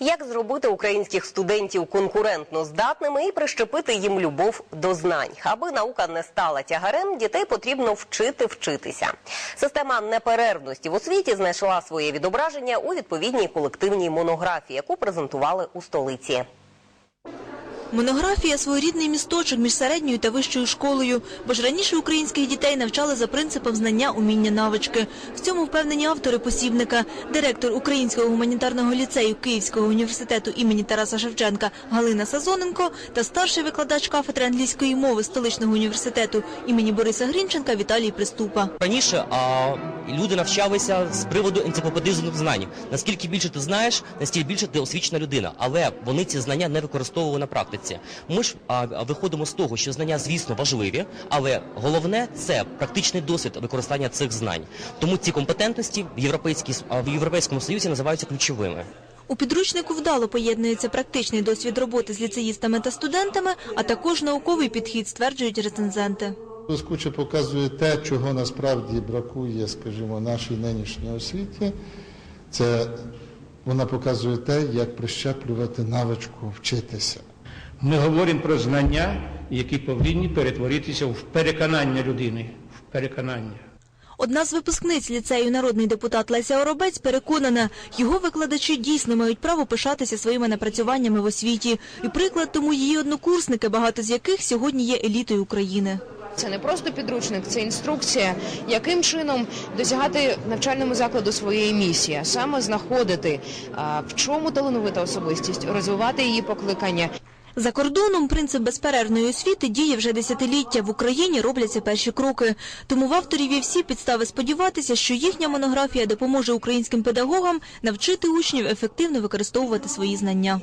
Як зробити українських студентів конкурентно здатними і прищепити їм любов до знань? Аби наука не стала тягарем, дітей потрібно вчити вчитися. Система неперервності в освіті знайшла своє відображення у відповідній колективній монографії, яку презентували у столиці. Монографія – своєрідний місточок між середньою та вищою школою, бо ж раніше українських дітей навчали за принципом знання, уміння, навички. В цьому впевнені автори посібника. Директор Українського гуманітарного ліцею Київського університету імені Тараса Шевченка Галина Сазоненко та старший викладач кафедри англійської мови столичного університету імені Бориса Грінченка Віталій Приступа. Раніше люди навчалися з приводу енциклопедизму знань. Наскільки більше ти знаєш, настільки більше ти освічена людина. Але вони ці знання не використовували на практиці. Ми ж а, виходимо з того, що знання, звісно, важливі, але головне це практичний досвід використання цих знань. Тому ці компетентності в європейській в європейському союзі називаються ключовими. У підручнику вдало поєднується практичний досвід роботи з ліцеїстами та студентами, а також науковий підхід, стверджують рецензенти. Блискуче показує те, чого насправді бракує, скажімо, нашій нинішній освіті. Це вона показує те, як прищеплювати навичку вчитися. Ми говоримо про знання, які повинні перетворитися в переконання людини. В переконання. Одна з випускниць ліцею народний депутат Леся Оробець переконана, його викладачі дійсно мають право пишатися своїми напрацюваннями в освіті. І приклад тому її однокурсники, багато з яких сьогодні є елітою України. Це не просто підручник, це інструкція, яким чином досягати навчальному закладу своєї місії, саме знаходити, в чому талановита особистість, розвивати її покликання. За кордоном принцип безперервної освіти діє вже десятиліття. В Україні робляться перші кроки. Тому в авторів є всі підстави сподіватися, що їхня монографія допоможе українським педагогам навчити учнів ефективно використовувати свої знання.